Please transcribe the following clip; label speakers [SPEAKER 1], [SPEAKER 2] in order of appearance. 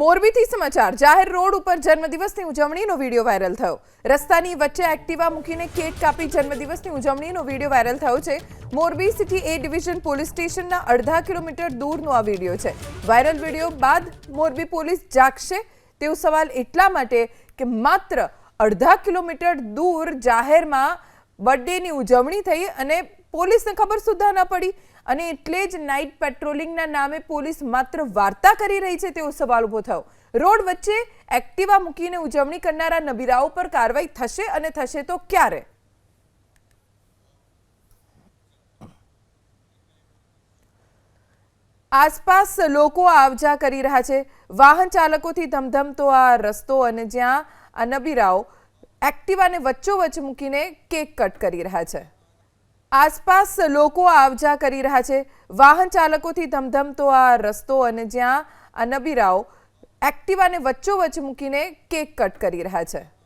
[SPEAKER 1] મોરબીથી સમાચાર. જાહેર રોડ ઉપર જન્મદિવસની ઉજવણીનો વીડિયો વાયરલ થયો. રસ્તાની વચ્ચે એક્ટિવા મૂકીને કેક કાપી જન્મદિવસની ઉજવણીનો વીડિયો વાયરલ થયો છે. Morbi city A division police સ્ટેશનના અડધા કિલોમીટર દૂરનો આ વીડિયો છે. વાયરલ વીડિયો બાદ મોરબી પોલીસ જાગશે. તેવો સવાલ એટલા માટે કે માત્ર અડધા કિલોમીટર દૂર જાહેરમાં બર્થડેની ઉજવણી થઈ અને પોલીસને ખબર સુદ્ધા ન પડી અને એટલે જ નાઇટ પેટ્રોલિંગના નામે પોલીસ માત્ર વાર્તા કરી રહી છે તેવો સવાલ ઊભો થયો. રોડ વચ્ચે એક્ટિવા મૂકીને ઉજવણી કરનારા નબીરાઓ પર કાર્યવાહી થશે અને થશે તો ક્યારે? આસપાસ લોકો આવજા કરી રહ્યા છે. વાહન ચાલકોથી ધમધમતો આ રસ્તો અને જ્યાં આ નબીરાઓ એક્ટિવાને વચ્ચોવચ્ચ મૂકીને કેક કટ કરી રહ્યા છે. આસપાસ લોકો આવજા કરી રહ્યા છે. વાહન ચાલકોથી ધમધમતો આ રસ્તો અને જ્યાં અનબીરાઓ નબીરાઓ એક્ટિવાને વચ્ચોવચ્ચ મૂકીને કેક કટ કરી રહ્યા છે.